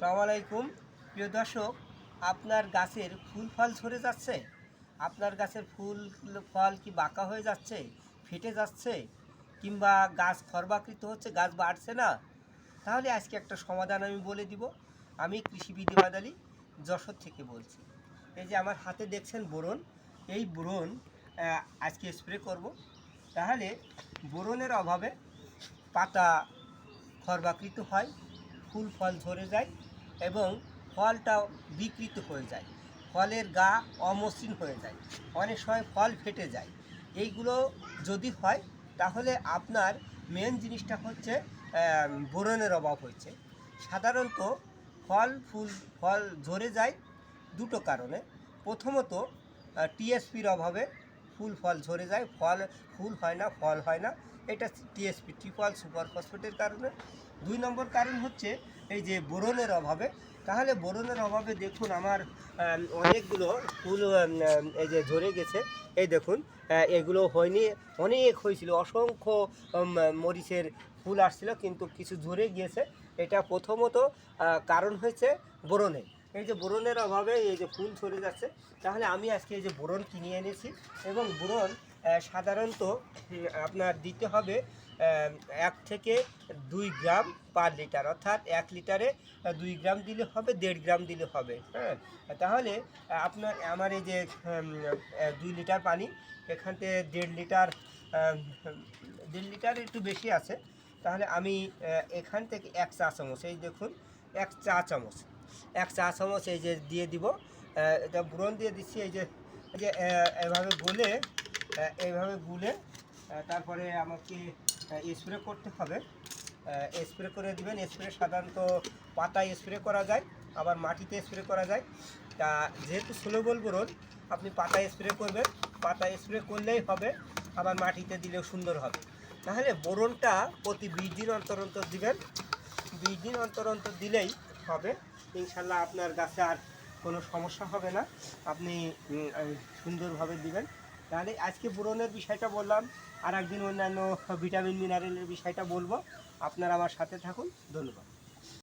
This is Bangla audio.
আসসালামু আলাইকুম। প্রিয় দর্শক, আপনার গাছের ফুল ফল ঝরে যাচ্ছে? আপনার গাছের ফুল, ফল কি বাঁকা হয়ে যাচ্ছে? ফেটে যাচ্ছে? কিংবা গাছ খর্বাকৃত হচ্ছে? গাছ বাড়ছে না? তাহলে আজকে একটা সমাধান আমি বলে দিব। আমি কৃষিবিদ বাদালি যশোর থেকে বলছি। এই যে আমার হাতে দেখছেন বোরন, এই বোরন আজকে স্প্রে করব। তাহলে বোরনের অভাবে পাতা খর্বাকৃত হয়, ফুল ফল ঝরে যায়। এবং ফলটাও বিকৃত হয়ে যায়। ফলের গা অমসৃণ হয়ে যায়। অনেক সময় ফল ফেটে যায়। এইগুলো যদি হয়, তাহলে আপনার মেন জিনিসটা হচ্ছে বোরনের অভাব হয়েছে। সাধারণত ফল, ফুল, ফল ঝরে যায় দুটো কারণে। প্রথমত টিএসপির অভাবে ফুল ফল ঝরে যায়, ফল, ফুল হয় না, ফল হয় না। এটা টিএসপি ট্রিপল সুপার ফসফেটের কারণে। দুই নম্বর কারণ হচ্ছে এই যে বোরনের অভাবে। তাহলে বোরনের অভাবে দেখুন আমার অনেকগুলো ফুল এই যে ঝরে গেছে। এই দেখুন এগুলো হয়নি, অনেক হয়েছিল, অসংখ্য মরিচের ফুল আসছিল, কিন্তু কিছু ঝরে গিয়েছে। এটা প্রথমত কারণ হয়েছে বোরনের এই যে বোরনের অভাবে এই যে ফুল ঝরে যাচ্ছে, তাহলে আমি আজকে এই যে বোরন কিনে এনেছি এবং বোরন সাধারণত আপনার দিতে হবে এক থেকে দুই গ্রাম পার লিটার, অর্থাৎ এক লিটারে দুই গ্রাম দিলে হবে, দেড় গ্রাম দিলে হবে হ্যাঁ? তাহলে, আপনার, আমার এই যে দুই লিটার পানি, এখান থেকে দেড় লিটার দেড় লিটার একটু বেশি আছে, তাহলে আমি এখান থেকে এক চা চামচ, এই দেখুন, এক চা চামচ এক চা চামচ এই যে দিয়ে দিব। এটা ব্রণ দিয়ে দিচ্ছি, এই যে এই যে এভাবে গুলে এইভাবে গুলে তারপরে আমাকে স্প্রে করতে হবে। স্প্রে করে দিবেন স্প্রে সাধারণত পাতায় স্প্রে করা যায়, আবার মাটিতে স্প্রে করা যায়। তা যেহেতু সুলবল বোরন, আপনি পাতায় স্প্রে করবেন, পাতায় স্প্রে করলেই হবে, আবার মাটিতে দিলেও সুন্দর হবে। তাহলে বোরনটা প্রতি বিশ দিন অন্তর অন্তর দিবেন, বিশ দিন অন্তর অন্তর দিলেই হবে। ইনশাল্লাহ আপনার গাছে আর কোনো সমস্যা হবে না। আপনি সুন্দরভাবে দিবেন। তাহলে আজকে বোরনের বিষয়টা বললাম আর একদিন অন্যান্য ভিটামিন মিনারেলের বিষয়টা বলব। আপনারা আমার সাথে থাকুন। ধন্যবাদ।